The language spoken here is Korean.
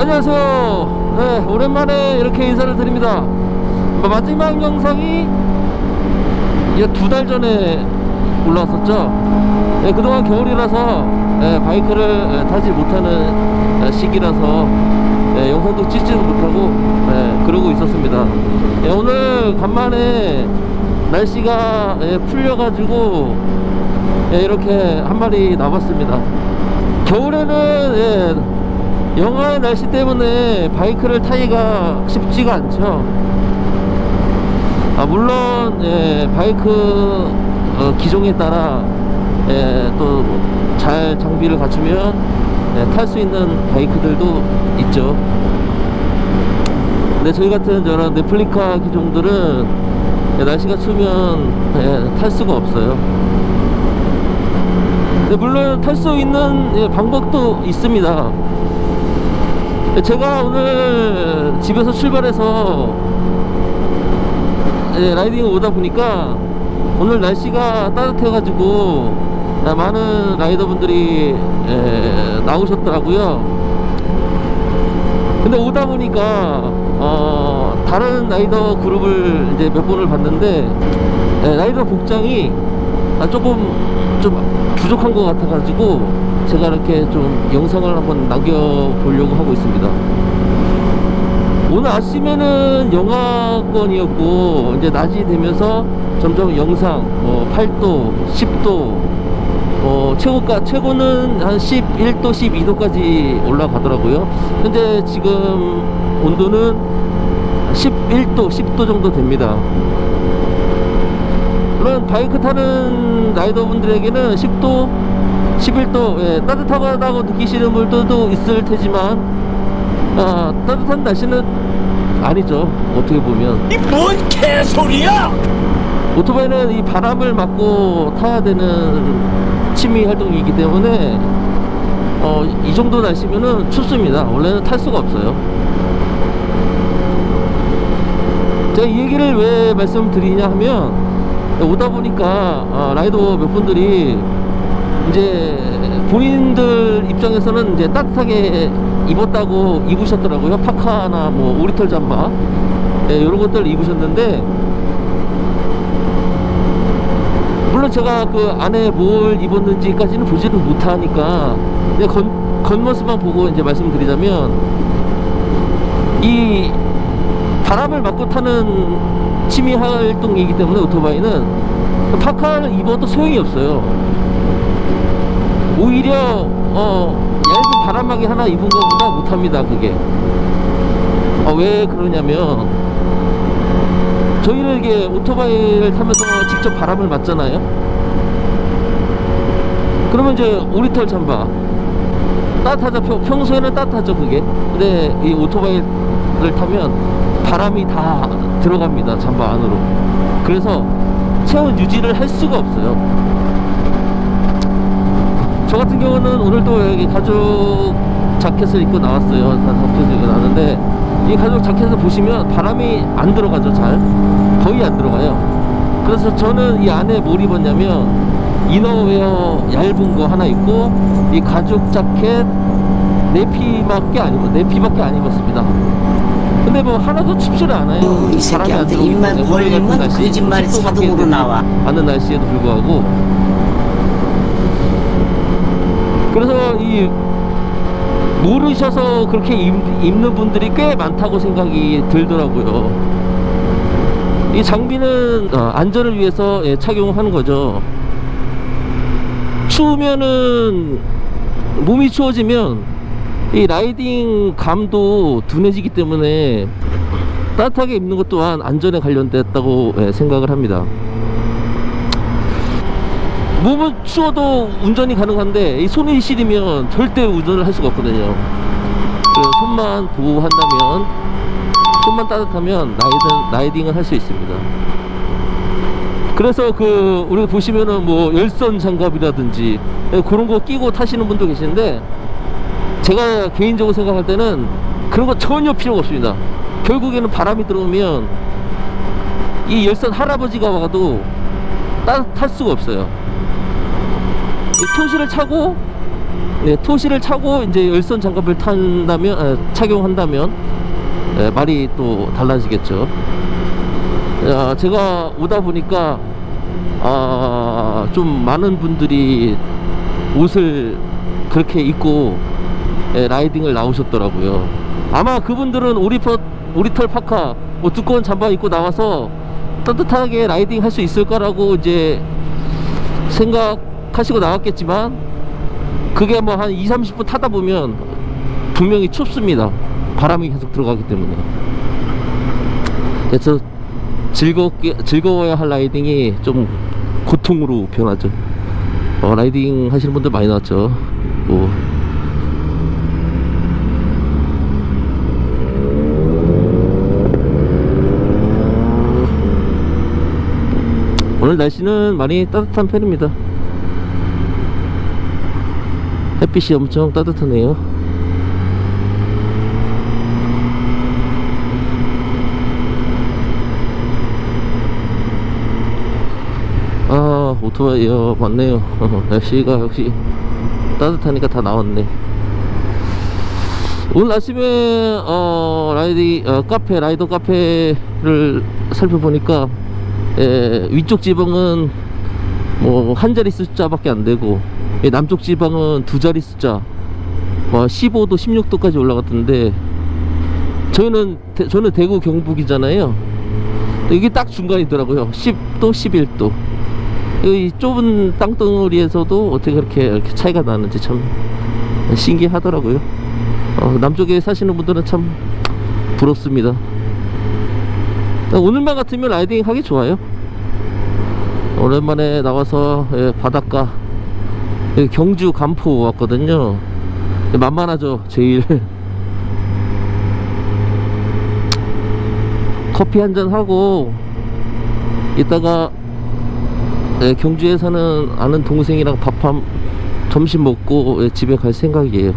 안녕하세요. 네, 오랜만에 이렇게 인사를 드립니다. 마지막 영상이 두 달 전에 올라왔었죠. 네, 그동안 겨울이라서 네, 바이크를 네, 타지 못하는 네, 시기라서 네, 영상도 찍지도 못하고 네, 그러고 있었습니다. 네, 오늘 간만에 날씨가 예, 풀려가지고 예, 이렇게 한 마리 나봤습니다. 겨울에는 예, 영하의 날씨 때문에 바이크를 타기가 쉽지가 않죠. 아, 물론 예, 바이크 어, 기종에 따라 예, 또잘 장비를 갖추면 예, 탈 수 있는 바이크들도 있죠. 근데 저희 같은 저런 레플리카 기종들은 예, 날씨가 추우면 예, 탈 수가 없어요. 네, 물론 탈 수 있는 예, 방법도 있습니다. 예, 제가 오늘 집에서 출발해서 예, 라이딩 오다 보니까 오늘 날씨가 따뜻해가지고 아, 많은 라이더분들이 예, 나오셨더라고요. 근데 오다 보니까 어, 다른 라이더 그룹을 이제 몇 번을 봤는데 예, 라이더 복장이 아, 조금 좀 부족한 것 같아가지고 제가 이렇게 좀 영상을 한번 남겨보려고 하고 있습니다. 오늘 아침에는 영하권이었고 이제 낮이 되면서 점점 영상 뭐 8도, 10도 어, 최고가 최고는 한 11도, 12도까지 올라가더라고요. 현재 지금 온도는 11도, 10도 정도 됩니다. 물론 바이크 타는 라이더분들에게는 10도, 11도 예, 따뜻하다고 느끼시는 분들도 있을 테지만 아, 따뜻한 날씨는 아니죠. 어떻게 보면 이 뭔 개소리야! 오토바이는 이 바람을 맞고 타야 되는 취미 활동이기 때문에 어, 이 정도 날씨면은 춥습니다. 원래는 탈 수가 없어요. 제가 이 얘기를 왜 말씀드리냐 하면 오다 보니까 어, 라이더 몇 분들이 이제 본인들 입장에서는 이제 따뜻하게 입었다고 입으셨더라고요. 파카나 뭐 오리털 잠바 예, 이런 것들 입으셨는데 물론 제가 그 안에 뭘 입었는지까지는 보지는 못하니까 그냥 겉, 겉모습만 보고 이제 말씀드리자면 이 바람을 맞고 타는 취미 활동이기 때문에 오토바이는 파카를 입어도 소용이 없어요. 오히려 어 얇은 바람막이 하나 입은 것보다 못합니다. 그게 어, 왜 그러냐면 저희는 이게 오토바이를 타면서 직접 바람을 맞잖아요. 그러면 이제 오리털 잠바 따뜻하죠. 평- 평소에는 따뜻하죠. 그게. 근데 이 오토바이를 타면 바람이 다 들어갑니다. 잠바 안으로. 그래서 체온 유지를 할 수가 없어요. 저 같은 경우는 오늘도 여기 가죽 자켓을 입고 나왔어요. 다 자켓을 입고 나왔는데 이 가죽 자켓을 보시면 바람이 안 들어가죠. 잘 거의 안 들어가요. 그래서 저는 이 안에 뭘 입었냐면 이너웨어 얇은 거 하나 입고 이 가죽 자켓 네피밖에 안 입었 네피밖에 안 입었습니다. 근데 뭐 하나도 춥지를 않아요. 어, 이 새끼한테 입만 같은 벌리면 날씨에 거짓말이 10도 밖에 자동으로 되지 나와. 않는 날씨에도 불구하고 그래서 이 모르셔서 그렇게 입, 입는 분들이 꽤 많다고 생각이 들더라고요. 이 장비는 어, 안전을 위해서 예, 착용하는 거죠. 추우면은 몸이 추워지면 이 라이딩 감도 둔해지기 때문에 따뜻하게 입는 것 또한 안전에 관련됐다고 예, 생각을 합니다. 몸은 추워도 운전이 가능한데 이 손이 시리면 절대 운전을 할 수가 없거든요. 그래서 손만 보호한다면 손만 따뜻하면 라이딩, 라이딩을 할 수 있습니다. 그래서 그 우리가 보시면은 뭐 열선 장갑이라든지 예, 그런 거 끼고 타시는 분도 계시는데 제가 개인적으로 생각할 때는 그런 거 전혀 필요가 없습니다. 결국에는 바람이 들어오면 이 열선 할아버지가 와도 따뜻할 수가 없어요. 이 토시를 차고 네, 토시를 차고 이제 열선 장갑을 탄다면 아, 착용한다면 예, 말이 또 달라지겠죠. 야, 제가 오다 보니까 아, 좀 많은 분들이 옷을 그렇게 입고 예, 라이딩을 나오셨더라고요. 아마 그분들은 오리퍼, 오리털 파카, 뭐 두꺼운 잠바 입고 나와서 따뜻하게 라이딩 할 수 있을 거라고 이제 생각하시고 나왔겠지만 그게 뭐 한 2, 30분 타다 보면 분명히 춥습니다. 바람이 계속 들어가기 때문에. 그래서 즐겁게, 즐거워야 할 라이딩이 좀 고통으로 변하죠. 어, 라이딩 하시는 분들 많이 나왔죠. 뭐. 날씨는 많이 따뜻한 편입니다. 햇빛이 엄청 따뜻하네요. 아, 오토바이요. 맞네요. 날씨가 역시 따뜻하니까 다 나왔네. 오늘 아침에, 어, 라이디, 어, 카페, 라이더 카페를 살펴보니까, 예, 위쪽 지방은 뭐, 한 자리 숫자밖에 안 되고, 예, 남쪽 지방은 두 자리 숫자, 뭐, 15도, 16도까지 올라갔던데, 저희는, 대- 저는 대구 경북이잖아요. 이게 딱 중간이더라고요. 10도, 11도. 이 좁은 땅덩어리에서도 어떻게 그렇게 이렇게 차이가 나는지 참 신기하더라고요. 어, 남쪽에 사시는 분들은 참 부럽습니다. 오늘만 같으면 라이딩 하기 좋아요. 오랜만에 나와서 예, 바닷가 여기 경주 간포 왔거든요. 예, 만만하죠, 제일. 커피 한 잔 하고 이따가 예, 경주에 사는 아는 동생이랑 밥 한 점심 먹고 예, 집에 갈 생각이에요.